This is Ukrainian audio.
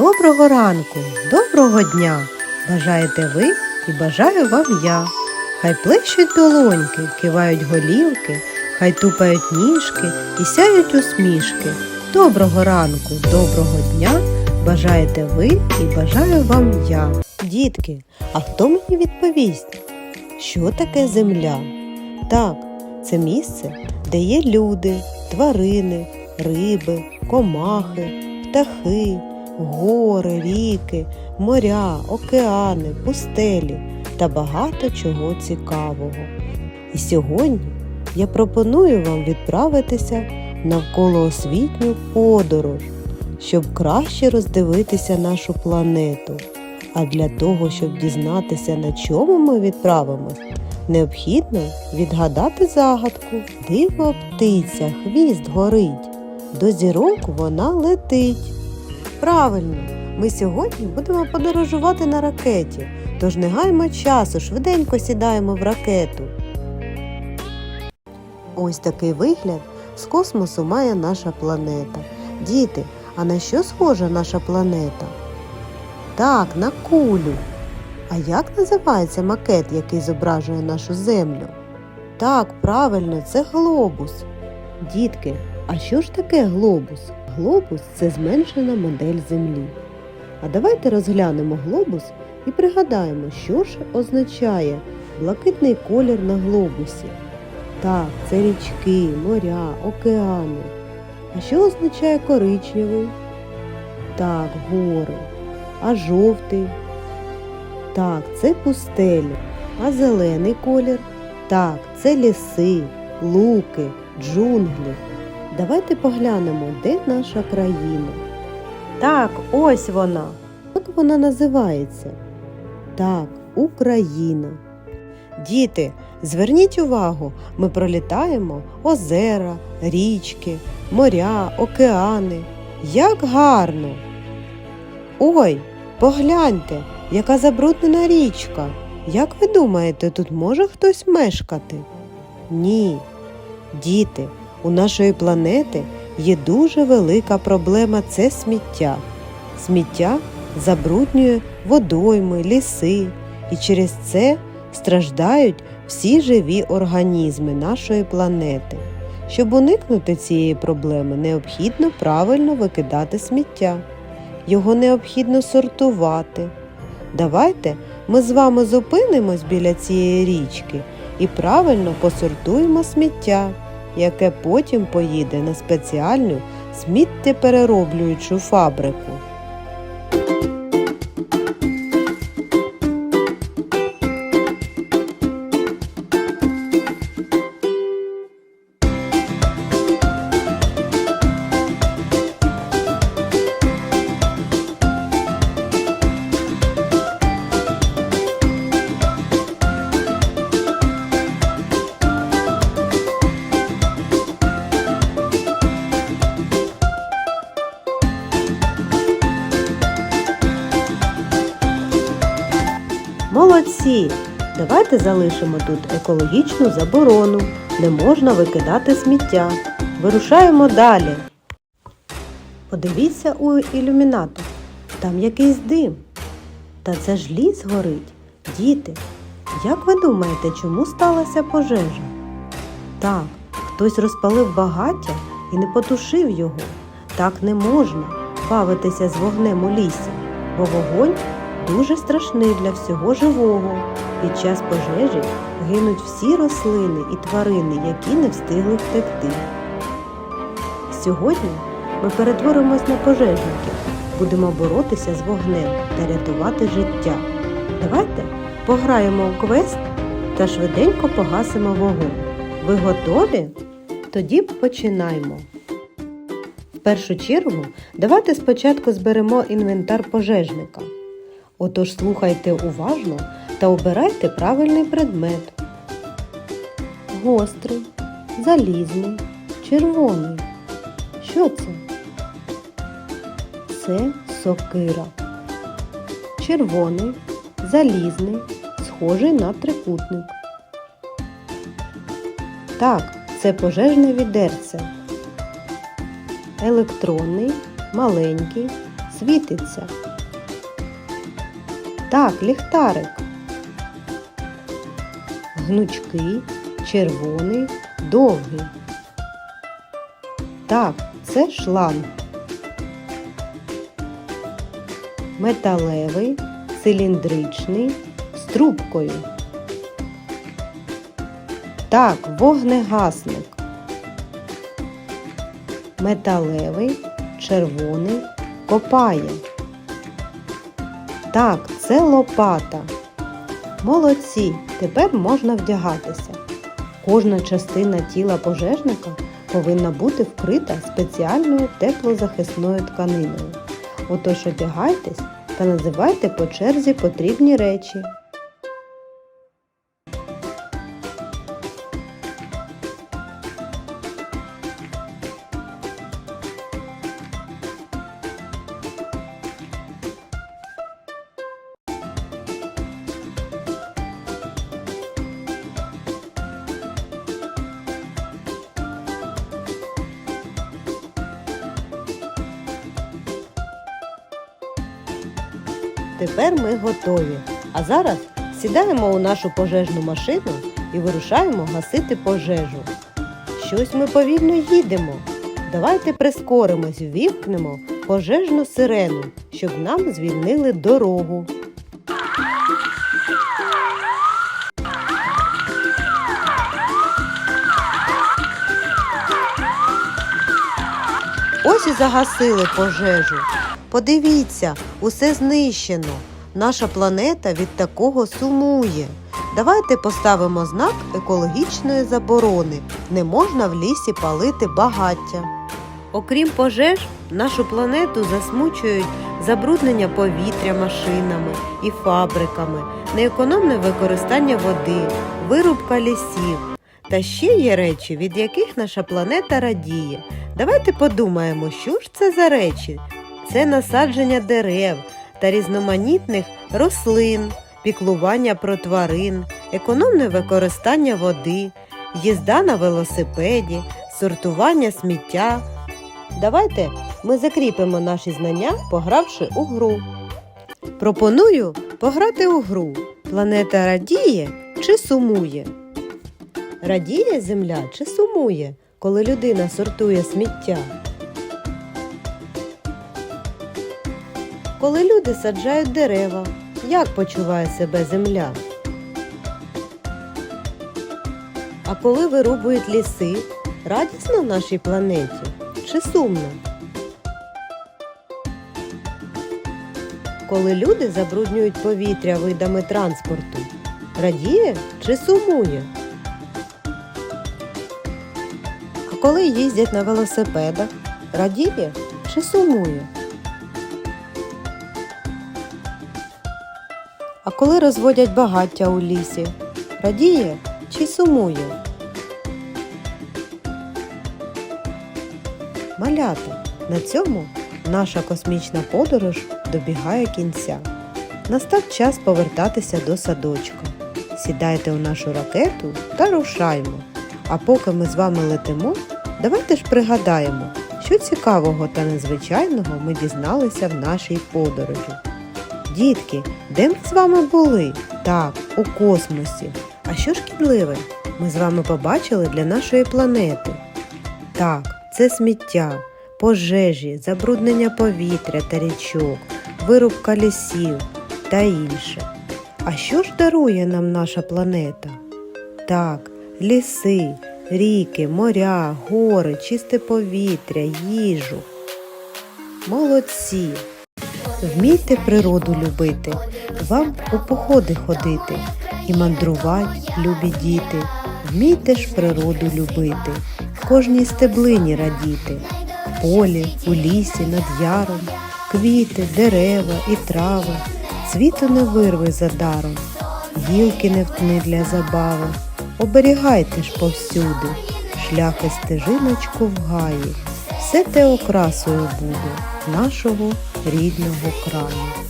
Доброго ранку, доброго дня! Бажаєте ви і бажаю вам я. Хай плещуть долоньки, кивають голівки, хай тупають ніжки і сяють усмішки. Доброго ранку, доброго дня! Бажаєте ви і бажаю вам я. Дітки, а хто мені відповість? Що таке земля? Так, це місце, де є люди, тварини, риби, комахи, птахи, гори, ріки, моря, океани, пустелі та багато чого цікавого. І сьогодні я пропоную вам відправитися навколоосвітню подорож, щоб краще роздивитися нашу планету. А для того, щоб дізнатися, на чому ми відправимось, необхідно відгадати загадку. Диво птиця, хвіст горить, до зірок вона летить. Правильно, ми сьогодні будемо подорожувати на ракеті, тож не гаймо часу, швиденько сідаємо в ракету. Ось такий вигляд з космосу має наша планета. Діти, а на що схожа наша планета? Так, на кулю. А як називається макет, який зображує нашу землю? Так, правильно, це глобус. Дітки, а що ж таке глобус? Глобус це зменшена модель Землі. А давайте розглянемо глобус і пригадаємо, що ж означає блакитний колір на глобусі. Так, це річки, моря, океани. А що означає коричневий? Так, гори. А жовтий? Так, це пустелі. А зелений колір? Так, це ліси, луки, джунглі. Давайте поглянемо, де наша країна. Так, ось вона. Як вона називається? Так, Україна. Діти, зверніть увагу, ми пролітаємо озера, річки, моря, океани. Як гарно! Ой, погляньте, яка забруднена річка. Як ви думаєте, тут може хтось мешкати? Ні. Діти, у нашої планети є дуже велика проблема це сміття. Сміття забруднює водойми, ліси, і через це страждають всі живі організми нашої планети. Щоб уникнути цієї проблеми, необхідно правильно викидати сміття. Його необхідно сортувати. Давайте ми з вами зупинимось біля цієї річки і правильно посортуємо сміття, яке потім поїде на спеціальну сміттєперероблюючу фабрику. Давайте залишимо тут екологічну заборону. Не можна викидати сміття. Вирушаємо далі. Подивіться у ілюмінатор. Там якийсь дим. Та це ж ліс горить. Діти, як ви думаєте, чому сталася пожежа? Так, хтось розпалив багаття і не потушив його. Так не можна бавитися з вогнем у лісі, бо вогонь дуже страшний для всього живого. Під час пожежі гинуть всі рослини і тварини, які не встигли втекти. Сьогодні ми перетворимось на пожежників, будемо боротися з вогнем та рятувати життя. Давайте пограємо в квест та швиденько погасимо вогонь. Ви готові? Тоді починаємо. В першу чергу давайте спочатку зберемо інвентар пожежника. Отож слухайте уважно та обирайте правильний предмет. Гострий, залізний, червоний. Що це? Це сокира. Червоний, залізний, схожий на трикутник. Так, це пожежне відерце. Електронний, маленький, світиться? Так, ліхтарик. Гнучкий, червоний, довгий. Так, це шланг. Металевий, циліндричний, з трубкою. Так, вогнегасник. Металевий, червоний, копає. Так, це лопата. Молодці, тепер можна вдягатися. Кожна частина тіла пожежника повинна бути вкрита спеціальною теплозахисною тканиною. Отож одягайтесь та називайте по черзі потрібні речі. Тепер ми готові. А зараз сідаємо у нашу пожежну машину і вирушаємо гасити пожежу. Щось ми повільно їдемо. Давайте прискоримось, ввімкнемо пожежну сирену, щоб нам звільнили дорогу. Ось і загасили пожежу. Подивіться, усе знищено. Наша планета від такого сумує. Давайте поставимо знак екологічної заборони. Не можна в лісі палити багаття. Окрім пожеж, нашу планету засмучують забруднення повітря машинами і фабриками, неекономне використання води, вирубка лісів. Та ще є речі, від яких наша планета радіє. Давайте подумаємо, що ж це за речі. Це насадження дерев та різноманітних рослин, піклування про тварин, економне використання води, їзда на велосипеді, сортування сміття. Давайте ми закріпимо наші знання, погравши у гру. Пропоную пограти у гру. Планета радіє чи сумує? Радіє земля чи сумує, коли людина сортує сміття? Коли люди саджають дерева, як почуває себе земля? А коли вирубують ліси, радісно нашій планеті чи сумно? Коли люди забруднюють повітря видами транспорту, радіє чи сумує? А коли їздять на велосипедах, радіє чи сумує? Коли розводять багаття у лісі, радіє чи сумує? Малята, на цьому наша космічна подорож добігає кінця. Настав час повертатися до садочка. Сідайте у нашу ракету та рушаймо. А поки ми з вами летимо, давайте ж пригадаємо, що цікавого та незвичайного ми дізналися в нашій подорожі. Дітки, де ми з вами були? Так, у космосі. А що шкідливе? Ми з вами побачили для нашої планети. Так, це сміття, пожежі, забруднення повітря та річок, вирубка лісів та інше. А що ж дарує нам наша планета? Так, ліси, ріки, моря, гори, чисте повітря, їжу. Молодці! Вмійте природу любити, вам у походи ходити і мандрувати, любі діти. Вмійте ж природу любити, кожній стеблині радіти, в полі, у лісі, над яром, квіти, дерева і трави, цвіту не вирви за даром, гілки не втни для забави. Оберігайте ж повсюди, шляхи стежиночку в гаї, все те окрасою буде нашого рідного краю.